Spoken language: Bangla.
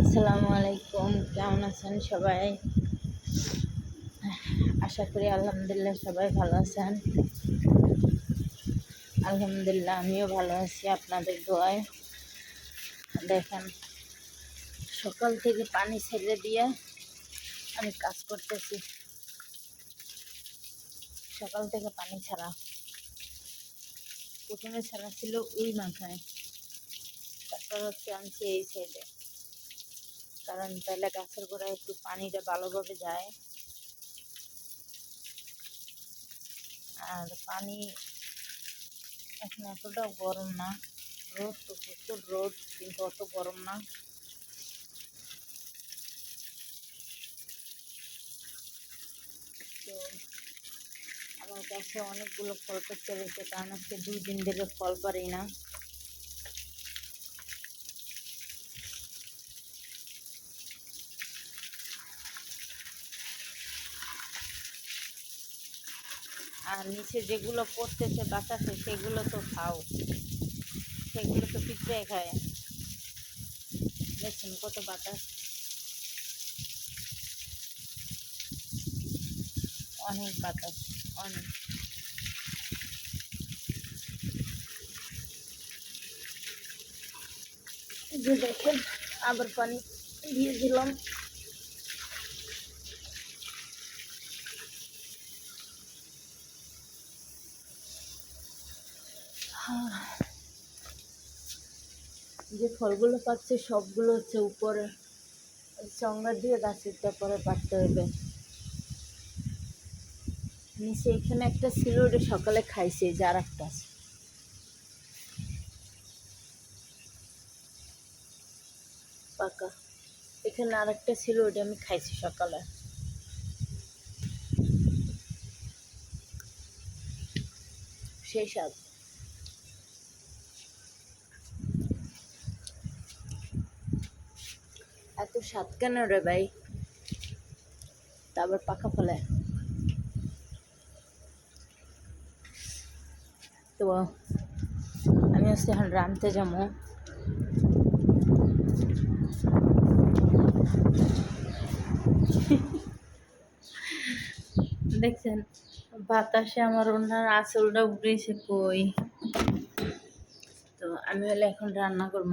আসসালামু আলাইকুম, কেমন আছেন সবাই? আশা করি আলহামদুলিল্লাহ সবাই ভালো আছেন। আলহামদুলিল্লাহ, আমিও ভালো আছি আপনাদের দোয়ায়। দেখেন, সকাল থেকে পানি ছেড়ে দিয়ে আমি কাজ করতেছি। সকাল থেকে পানি ছাড়া। প্রথমে ছাড়া ছিল ওই মাথায়। তারপর হচ্ছে আনছি এই সাইডে কারণ তাহলে গাছের গোড়ায় একটু পানিটা ভালোভাবে যায়। আর পানি এখন এতটাও গরম না। রোদ তো প্রচুর রোদ, কিন্তু অত গরম না। তো আমার কাছে অনেকগুলো ফল পেতে রয়েছে কারণ আজকে দুই দিন ধরে ফল পারি না। আর নিচে যেগুলো পড়তেছে বাতাসে, সেগুলো তো খাও। সেগুলো তো পিঁপড়ে খায়। দেখছেন কত বাতাস। অনেক বাতাস, অনেক। যে দেখেন, আবার পানি দিয়ে দিলাম। যে ফলগুলো পাচ্ছে সবগুলো হচ্ছে উপরে চঙ্গা দিয়ে গাছের তারপরে পারতে হবে। নিচে এখানে একটা ছিল, ওটা সকালে খাইছে যার একটা আছে। পাকা। এখানে আর একটা ছিল, ওটা আমি খাইছি সকালে। সেই স্বাদ। এত স্বাদ কেন রে ভাই? তারপর পাখা ফলে। তো আমি হচ্ছে এখন রানতে যাব। দেখছেন, বাতাসে আমার ওনার আঁচলটা উড়েছে কই? তো আমি হলে এখন রান্না করব।